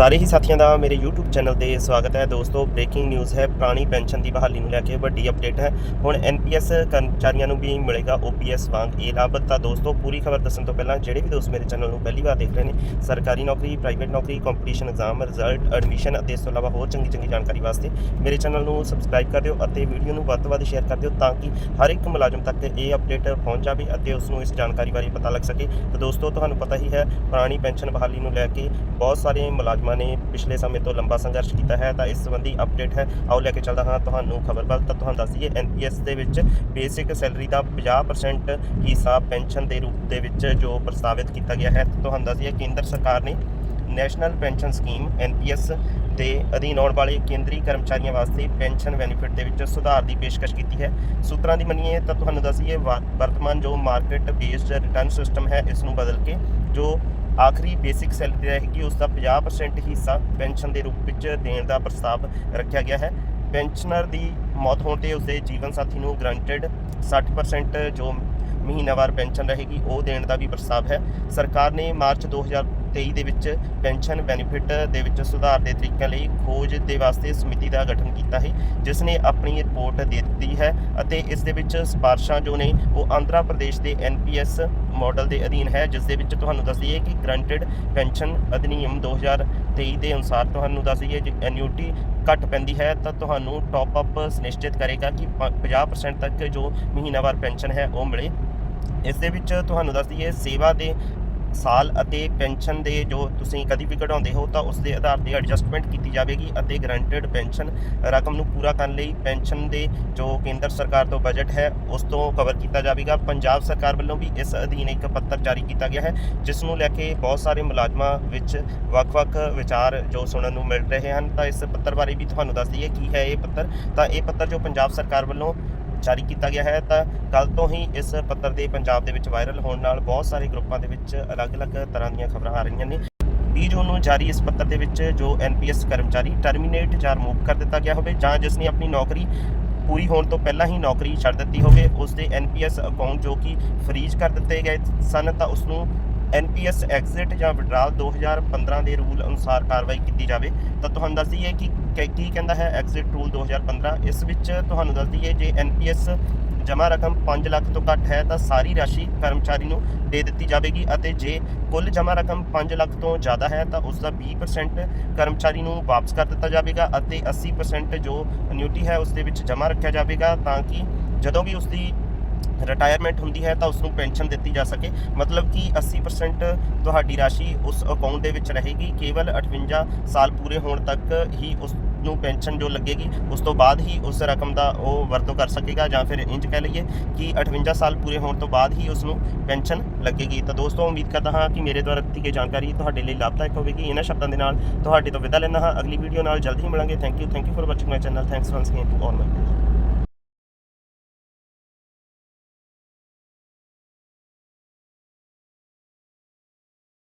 ਸਾਰੇ ਹੀ ਸਾਥੀਆਂ ਦਾ ਮੇਰੇ YouTube ਚੈਨਲ ਤੇ ਸਵਾਗਤ ਹੈ। ਦੋਸਤੋ ਬ੍ਰੇਕਿੰਗ ਨਿਊਜ਼ ਹੈ। ਪੁਰਾਣੀ ਪੈਨਸ਼ਨ ਦੀ ਬਹਾਲੀ ਨੂੰ ਲੈ ਕੇ ਵੱਡੀ ਅਪਡੇਟ ਹੈ। ਹੁਣ NPS ਕਰਮਚਾਰੀਆਂ ਨੂੰ ਵੀ ਮਿਲੇਗਾ OPS ਵਾਂਗ ਇਹ ਲਾਭ ਤਾਂ ਦੋਸਤੋ, ਪੂਰੀ ਖਬਰ ਦੱਸਣ ਤੋਂ ਪਹਿਲਾਂ ਜਿਹੜੇ ਵੀ ਦੋਸਤ ਮੇਰੇ ਚੈਨਲ ਨੂੰ ਪਹਿਲੀ ਵਾਰ ਦੇਖ ਰਹੇ ਨੇ, ਸਰਕਾਰੀ ਨੌਕਰੀ ਪ੍ਰਾਈਵੇਟ ਨੌਕਰੀ ਕੰਪੀਟੀਸ਼ਨ ਐਗਜ਼ਾਮ ਰਿਜ਼ਲਟ ਐਡਮਿਸ਼ਨ ਅਤੇ ਇਸ ਤੋਂ ਇਲਾਵਾ ਹੋਰ ਚੰਗੀ ਚੰਗੀ ਜਾਣਕਾਰੀ ਵਾਸਤੇ ਮੇਰੇ ਚੈਨਲ ਨੂੰ ਸਬਸਕ੍ਰਾਈਬ ਕਰ ਦਿਓ ਅਤੇ ਵੀਡੀਓ ਨੂੰ ਵੱਧ ਤੋਂ ਵੱਧ ਸ਼ੇਅਰ ਕਰ ਦਿਓ ਤਾਂ ਕਿ ਹਰ ਇੱਕ ਮੁਲਾਜ਼ਮ ਤੱਕ ਇਹ ਅਪਡੇਟ ਪਹੁੰਚ ਜਾਵੇ ਅਤੇ ਉਸ ਨੂੰ ਇਸ ਜਾਣਕਾਰੀ ਬਾਰੇ ਪਤਾ ਲੱਗ ਸਕੇ। ਤਾਂ ਦੋਸਤੋ, ਤੁਹਾਨੂੰ ਪਤਾ ਹੀ ਹੈ, ਪੁਰਾਣੀ ਪੈਨਸ਼ਨ ਬਹਾਲੀ ਨੂੰ ਲੈ ਕੇ ਬਹੁਤ ਸਾਰੇ ਮੁਲਾਜ਼ਮ ਨੇ ਪਿਛਲੇ ਸਮੇਂ ਤੋਂ ਲੰਬਾ ਸੰਘਰਸ਼ ਕੀਤਾ ਹੈ, ਤਾਂ ਇਸ ਸੰਬੰਧੀ ਅਪਡੇਟ ਹੈ। ਆਓ ਲੈ ਕੇ ਚੱਲਦਾ ਹਾਂ ਤੁਹਾਨੂੰ ਖਬਰ ਵੱਲ। ਤਾਂ ਤੁਹਾਨੂੰ ਦੱਸ ਦਈਏ NPS ਦੇ ਵਿੱਚ ਬੇਸਿਕ ਸੈਲਰੀ ਦਾ 50% ਹਿੱਸਾ ਪੈਨਸ਼ਨ ਦੇ ਰੂਪ ਦੇ ਵਿੱਚ ਜੋ ਪ੍ਰਸਤਾਵਿਤ ਕੀਤਾ ਗਿਆ ਹੈ ਤੁਹਾਨੂੰ ਦੱਸ ਦਈਏ, ਕੇਂਦਰ ਸਰਕਾਰ ਨੇ ਨੈਸ਼ਨਲ ਪੈਨਸ਼ਨ ਸਕੀਮ NPS ਦੇ ਅਧੀਨ ਆਉਣ ਵਾਲੇ ਕੇਂਦਰੀ ਕਰਮਚਾਰੀਆਂ ਵਾਸਤੇ ਪੈਨਸ਼ਨ ਬੈਨੀਫਿਟ ਦੇ ਵਿੱਚ ਸੁਧਾਰ ਦੀ ਪੇਸ਼ਕਸ਼ ਕੀਤੀ ਹੈ। ਸੂਤਰਾਂ ਦੀ ਮੰਨੀਏ, ਤਾਂ ਤੁਹਾਨੂੰ ਦੱਸੀਏ ਵਾ- ਵਰਤਮਾਨ ਜੋ ਮਾਰਕੀਟ ਬੇਸਡ ਰਿਟਰਨ ਸਿਸਟਮ ਹੈ, ਇਸ ਨੂੰ ਬਦਲ ਕੇ ਜੋ ਆਖਰੀ ਬੇਸਿਕ ਸੈਲਰੀ ਰਹੇਗੀ ਉਸ ਦਾ 50% ਹਿੱਸਾ ਪੈਨਸ਼ਨ ਦੇ ਰੂਪ ਵਿੱਚ ਦੇਣ ਦਾ ਪ੍ਰਸਤਾਵ ਰੱਖਿਆ ਗਿਆ ਹੈ। ਪੈਨਸ਼ਨਰ ਦੀ ਮੌਤ ਹੋਣ ਤੇ ਉਸਦੇ ਜੀਵਨ ਸਾਥੀ ਨੂੰ ਗਰੰਟਡ 60% ਜੋ ਮਹੀਨਾਵਾਰ ਪੈਨਸ਼ਨ ਰਹੇਗੀ, ਉਹ ਦੇਣ ਦਾ ਵੀ ਪ੍ਰਸਤਾਵ ਹੈ। ਸਰਕਾਰ ਨੇ ਮਾਰਚ 2023 ਦੇ ਵਿੱਚ ਪੈਨਸ਼ਨ ਬੈਨੀਫਿਟ ਦੇ ਵਿੱਚ ਸੁਧਾਰ ਦੇ ਤਰੀਕਿਆਂ ਲਈ ਖੋਜ ਦੇ ਵਾਸਤੇ ਸਮਿਤੀ ਦਾ ਗਠਨ ਕੀਤਾ ਹੈ ਜਿਸ ਨੇ ਆਪਣੀ ਰਿਪੋਰਟ ਦੇ ਦਿੱਤੀ ਹੈ ਅਤੇ ਇਸ ਦੇ ਵਿੱਚ ਸਿਫਾਰਸ਼ਾਂ ਜੋ ਨੇ, ਉਹ ਆਂਧਰਾ ਪ੍ਰਦੇਸ਼ ਦੇ ਐਨਪੀਐਸ ਮਾਡਲ ਦੇ ਅਧੀਨ ਹੈ, ਜਿਸ ਦੇ ਵਿੱਚ ਤੁਹਾਨੂੰ ਦੱਸ ਦਈਏ ਕਿ ਗਰੰਟਡ ਪੈਨਸ਼ਨ ਅਧਿਨਿਯਮ 2023 ਦੇ ਅਨੁਸਾਰ ਤੁਹਾਨੂੰ ਦੱਸ ਦਈਏ ਜੇ ਐਨਯੂਟੀ ਘੱਟ ਪੈਂਦੀ ਹੈ, ਤਾਂ ਤੁਹਾਨੂੰ ਟੌਪ ਅਪ ਸੁਨਿਸ਼ਚਿਤ ਕਰੇਗਾ ਕਿ ਪ- 50% ਤੱਕ ਜੋ ਮਹੀਨਾਵਾਰ ਪੈਨਸ਼ਨ ਹੈ, ਉਹ ਮਿਲੇ। ਇਸ ਦੇ ਵਿੱਚ ਤੁਹਾਨੂੰ ਦੱਸ ਦਈਏ ਸੇਵਾ ਦੇ ਸਾਲ ਅਤੇ ਪੈਨਸ਼ਨ ਦੇ ਜੋ ਤੁਸੀਂ ਕਦੀ ਵੀ ਕਢਾਉਂਦੇ ਹੋ ਤਾਂ ਉਸ ਦੇ ਆਧਾਰ ਤੇ ਐਡਜਸਟਮੈਂਟ ਕੀਤੀ ਜਾਵੇਗੀ ਅਤੇ ਗਰੰਟਡ ਪੈਨਸ਼ਨ ਰਕਮ ਨੂੰ ਪੂਰਾ ਕਰਨ ਲਈ ਪੈਨਸ਼ਨ ਦੇ ਜੋ ਕੇਂਦਰ ਸਰਕਾਰ ਤੋਂ ਬਜਟ ਹੈ, ਉਸ ਤੋਂ ਕਵਰ ਕੀਤਾ ਜਾਵੇਗਾ। ਪੰਜਾਬ ਸਰਕਾਰ ਵੱਲੋਂ ਵੀ ਇਸ ਅਧੀਨ ਇੱਕ ਪੱਤਰ ਜਾਰੀ ਕੀਤਾ ਗਿਆ ਹੈ, ਜਿਸ ਨੂੰ ਲੈ ਕੇ ਬਹੁਤ ਸਾਰੇ ਮੁਲਾਜ਼ਮਾਂ ਵਿੱਚ ਵੱਖ-ਵੱਖ ਵਿਚਾਰ ਜੋ ਸੁਣਨ ਨੂੰ ਮਿਲ ਰਹੇ ਹਨ। ਤਾਂ ਇਸ ਪੱਤਰ ਬਾਰੇ ਵੀ ਤੁਹਾਨੂੰ ਦੱਸ ਦਈਏ, ਕੀ ਹੈ ਇਹ ਪੱਤਰ? ਤਾਂ ਇਹ ਪੱਤਰ ਜੋ ਪੰਜਾਬ ਸਰਕਾਰ ਵੱਲੋਂ ਜਾਰੀ ਕੀਤਾ ਗਿਆ ਹੈ, ਤਾਂ ਕੱਲ ਤੋਂ ਹੀ ਇਸ ਪੱਤਰ ਦੇ ਪੰਜਾਬ ਦੇ ਵਿੱਚ ਵਾਇਰਲ ਹੋਣ ਨਾਲ ਬਹੁਤ ਸਾਰੇ ਗਰੁੱਪਾਂ ਦੇ ਵਿੱਚ ਅਲੱਗ-ਅਲੱਗ ਤਰ੍ਹਾਂ ਦੀਆਂ ਖਬਰਾਂ ਆ ਰਹੀਆਂ ਨੇ। 20 ਜੂਨ ਨੂੰ ਜਾਰੀ ਇਸ ਪੱਤਰ ਦੇ ਵਿੱਚ ਜੋ ਐਨਪੀਐਸ ਕਰਮਚਾਰੀ ਟਰਮੀਨੇਟ ਜਾਂ ਰਿਮੂਵ ਕਰ ਦਿੱਤਾ ਗਿਆ ਹੋਵੇ ਜਾਂ ਜਿਸ ਨੇ ਆਪਣੀ ਨੌਕਰੀ ਪੂਰੀ ਹੋਣ ਤੋਂ ਪਹਿਲਾਂ ਹੀ ਨੌਕਰੀ ਛੱਡ ਦਿੱਤੀ ਹੋਵੇ, ਉਸ ਦੇ ਐਨਪੀਐਸ ਅਕਾਊਂਟ ਜੋ ਕਿ ਫਰੀਜ਼ ਕਰ ਦਿੱਤੇ ਗਏ ਸਨ, ਤਾਂ ਉਸ ਨੂੰ ਐਨਪੀਐਸ ਐਗਜ਼ਿਟ ਜਾਂ ਵਿਡਰਾਲ 2015 ਦੇ ਰੂਲ ਅਨੁਸਾਰ ਕਾਰਵਾਈ ਕੀਤੀ ਜਾਵੇ, ਤਾਂ ਤੁਹਾਨੂੰ ਦੱਸ ਦਈਏ ਕਿ ਕਿ- ਕੀ ਕਹਿੰਦਾ ਹੈ ਐਗਜ਼ਿਟ ਰੂਲ 2015 ਇਸ ਵਿੱਚ ਤੁਹਾਨੂੰ ਦੱਸ ਦਈਏ ਜੇ ਐਨਪੀਐਸ ਜਮ੍ਹਾਂ ਰਕਮ 5 ਲੱਖ ਤੋਂ ਘੱਟ ਹੈ, ਤਾਂ ਸਾਰੀ ਰਾਸ਼ੀ ਕਰਮਚਾਰੀ ਨੂੰ ਦੇ ਦਿੱਤੀ ਜਾਵੇਗੀ ਅਤੇ ਜੇ ਕੁੱਲ ਜਮ੍ਹਾਂ ਰਕਮ 5 ਲੱਖ ਤੋਂ ਜ਼ਿਆਦਾ ਹੈ, ਤਾਂ ਉਸ ਦਾ 20% ਕਰਮਚਾਰੀ ਨੂੰ ਵਾਪਸ ਕਰ ਦਿੱਤਾ ਜਾਵੇਗਾ ਅਤੇ 80% ਜੋ ਅਨਿਊਟੀ ਹੈ, ਉਸ ਦੇ ਵਿੱਚ ਜਮ੍ਹਾਂ ਰੱਖਿਆ ਜਾਵੇਗਾ, ਤਾਂ ਕਿ ਜਦੋਂ ਵੀ ਉਸ ਦੀ ਰਿਟਾਇਰਮੈਂਟ ਹੁੰਦੀ ਹੈ ਤਾਂ ਉਸ ਨੂੰ ਪੈਨਸ਼ਨ ਦਿੱਤੀ ਜਾ ਸਕੇ। ਮਤਲਬ ਕਿ 80% ਤੁਹਾਡੀ ਰਾਸ਼ੀ ਉਸ ਅਕਾਊਂਟ ਦੇ ਵਿੱਚ ਰਹੇਗੀ। ਕੇਵਲ 58 ਸਾਲ ਪੂਰੇ ਹੋਣ ਤੱਕ ਹੀ ਉਸ ਨੂੰ ਪੈਨਸ਼ਨ ਜੋ ਲੱਗੇਗੀ, ਉਸ ਤੋਂ ਬਾਅਦ ਹੀ ਉਸ ਰਕਮ ਦਾ ਉਹ ਵਰਤੋਂ ਕਰ ਸਕੇਗਾ ਜਾਂ ਫਿਰ ਇੰਜ ਕਹਿ ਲਈਏ ਕਿ 58 ਸਾਲ ਪੂਰੇ ਹੋਣ ਤੋਂ ਬਾਅਦ ਹੀ ਉਸ ਨੂੰ ਪੈਨਸ਼ਨ ਲੱਗੇਗੀ। ਤਾਂ ਦੋਸਤੋ, ਉਮੀਦ ਕਰਦਾ ਹਾਂ ਕਿ ਮੇਰੇ ਦੁਆਰਾ ਦਿੱਤੀ ਗਈ ਜਾਣਕਾਰੀ ਤੁਹਾਡੇ ਲਈ ਲਾਭਦਾਇਕ ਹੋਵੇਗੀ। ਇਹਨਾਂ ਸ਼ਬਦਾਂ ਦੇ ਨਾਲ ਤੁਹਾਡੇ ਤੋਂ ਵਿਦਾ ਲੈਣਾ ਹਾਂ। ਅਗਲੀ ਵੀਡੀਓ ਨਾਲ ਜਲਦੀ ਹੀ ਮਿਲਾਂਗੇ। Thank you thank you for watching my channel thanks once again to all my